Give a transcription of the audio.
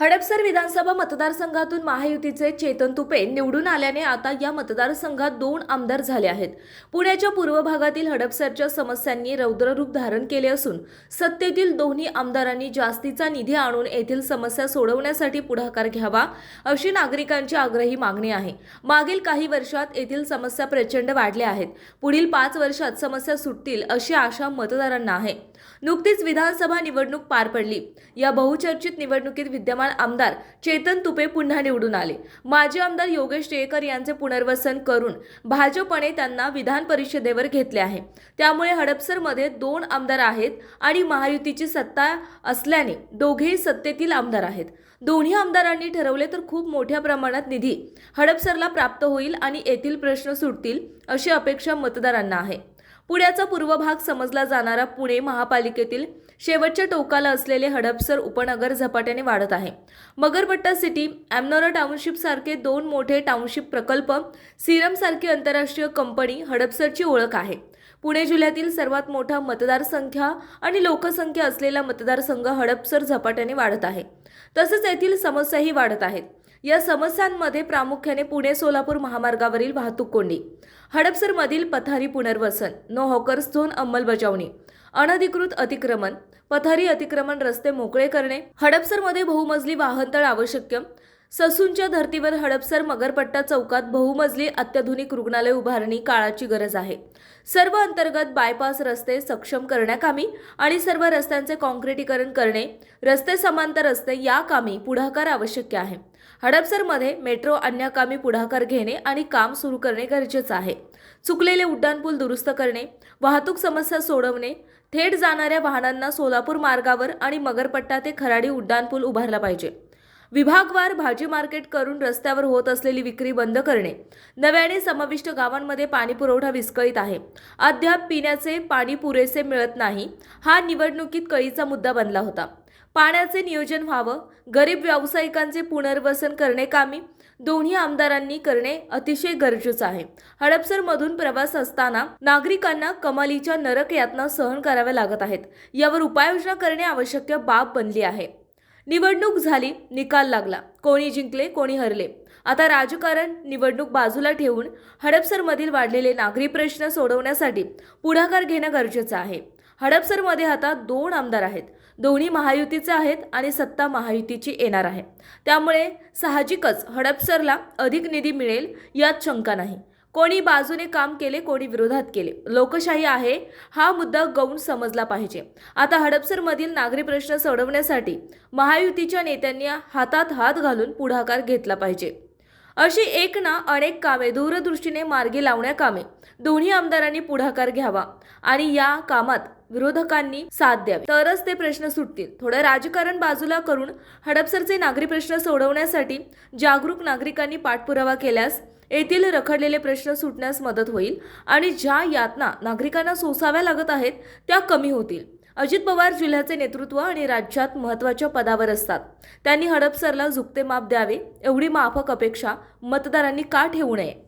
हडपसर विधानसभा मतदारसंघातून महायुतीचे चेतन तुपे निवडून आल्याने आता या मतदारसंघात दोन आमदार झाले आहेत. पुण्याच्या पूर्व भागातील हडपसरच्या समस्यांनी रौद्ररूप धारण केले असून सत्तेतील दोन्ही आमदारांनी जास्तीचा निधी आणून येथील समस्या सोडवण्यासाठी पुढाकार घ्यावा अशी नागरिकांची आग्रही मागणी आहे. मागील काही वर्षात येथील समस्या प्रचंड वाढल्या आहेत. पुढील पाच वर्षात समस्या सुटतील अशी आशा मतदारांना आहे. नुकतीच विधानसभा निवडणूक पार पडली. या बहुचर्चित निवडणुकीत विद्यमान आमदार चेतन तुपे पुन्हा निवडून आले. माजी आमदार योगेश टेकर यांचे पुनर्वसन करून भाजपने त्यांना विधान परिषदेवर घेतले आहे. त्यामुळे हडपसरमध्ये दोन आमदार आहेत आणि महायुतीची सत्ता असल्याने दोघेही सत्तेतील आमदार आहेत. दोन्ही आमदारांनी ठरवले तर खूप मोठ्या प्रमाणात निधी हडपसरला प्राप्त होईल आणि येथील प्रश्न सुटतील अशी अपेक्षा मतदारांना आहे. पुण्याचा पूर्व भाग समजला जाणारा पुणे महापालिकेतील शेवटच्या टोकाला असलेले हडपसर उपनगर झपाट्याने वाढत आहे. मगरपट्टा सिटी ॲमनोरा टाउनशिप सारखे दोन मोठे टाउनशिप प्रकल्प सिरम सारखी आंतरराष्ट्रीय कंपनी हडपसरची ओळख आहे. पुणे जिल्ह्यातील सर्वात मोठा मतदारसंख्या आणि लोकसंख्या असलेला मतदारसंघ हडपसर झपाट्याने वाढत आहे. तसंच येथील समस्याही वाढत आहेत. या समस्यांमध्ये प्रामुख्याने पुणे सोलापूर महामार्गावरील वाहतूक कोंडी. हडपसरमधील पथारी पुनर्वसन नो हॉकर्स झोन अंमलबजावणी अनधिकृत अतिक्रमण पथारी अतिक्रमण रस्ते मोकळे करणे हडपसरमध्ये बहुमजली वाहनतळ आवश्यक ससूनच्या धर्तीवर हडपसर मगरपट्टा चौकात बहुमजली अत्याधुनिक रुग्णालय उभारणी काळाची गरज आहे. सर्व अंतर्गत बायपास रस्ते सक्षम करण्याकामी आणि सर्व रस्त्यांचे काँक्रिटीकरण करणे रस्ते समांतर रस्ते या कामी पुढाकार आवश्यक आहे. हडपसरमध्ये मेट्रो अन्यकामी पुढाकार घेणे आणि काम सुरू करणे गरजेचं आहे. चुकलेले उड्डाणपूल दुरुस्त करणे वाहतूक समस्या सोडवणे थेट जाणाऱ्या वाहनांना सोलापूर मार्गावर आणि मगरपट्टा ते खराडी उड्डाणपूल उभारला पाहिजे. विभागवार भाजी मार्केट करून रस्त्यावर होत असलेली विक्री बंद करणे. नव्याने समाविष्ट गावांमध्ये पाणीपुरवठा विस्कळीत आहे. अद्याप पिण्याचे पाणी पुरेसे मिळत नाही. हा निवडणुकीत कळीचा मुद्दा बनला होता. पाण्याचे नियोजन व्हावं गरीब व्यावसायिकांचे पुनर्वसन करणे कामी दोन्ही आमदारांनी करणे अतिशय गरजेचं आहे. हडपसरमधून प्रवास असताना नागरिकांना कमालीच्या नरक यातना सहन कराव्या लागत आहेत. यावर उपाययोजना करणे आवश्यक बाब बनली आहे. निवडणूक झाली निकाल लागला. कोणी जिंकले कोणी हरले. आता राजकारण निवडणूक बाजूला ठेवून हडपसरमधील वाढलेले नागरी प्रश्न सोडवण्यासाठी पुढाकार घेणं गरजेचं आहे. हडपसरमध्ये आता दोन आमदार आहेत. दोन्ही महायुतीचे आहेत आणि सत्ता महायुतीची येणार आहे. त्यामुळे साहजिकच हडपसरला अधिक निधी मिळेल यात शंका नाही. कोणी बाजूने काम केले कोणी विरोधात केले. लोकशाही आहे हा मुद्दा गौण समजला पाहिजे. आता हडपसरमधील नागरी प्रश्न सोडवण्यासाठी महायुतीच्या नेत्यांनी हातात हात घालून पुढाकार घेतला पाहिजे. अशी एक ना अनेक कामे दूरदृष्टीने मार्गी लावण्याकामे दोन्ही आमदारांनी पुढाकार घ्यावा आणि या कामात विरोधकांनी साथ द्यावी. तरच ते प्रश्न सुटतील. थोडं राजकारण बाजूला करून हडपसरचे नागरी प्रश्न सोडवण्यासाठी जागरूक नागरिकांनी पाठपुरावा केल्यास येथील रखडलेले प्रश्न सुटण्यास मदत होईल आणि ज्या यातना नागरिकांना सोसाव्या लागत आहेत त्या कमी होतील. अजित पवार जिल्ह्याचे नेतृत्व आणि राज्यात महत्त्वाच्या पदावर असतात. त्यांनी हडपसरला झुकते माप द्यावे एवढी माफक अपेक्षा मतदारांनी का ठेवू नये?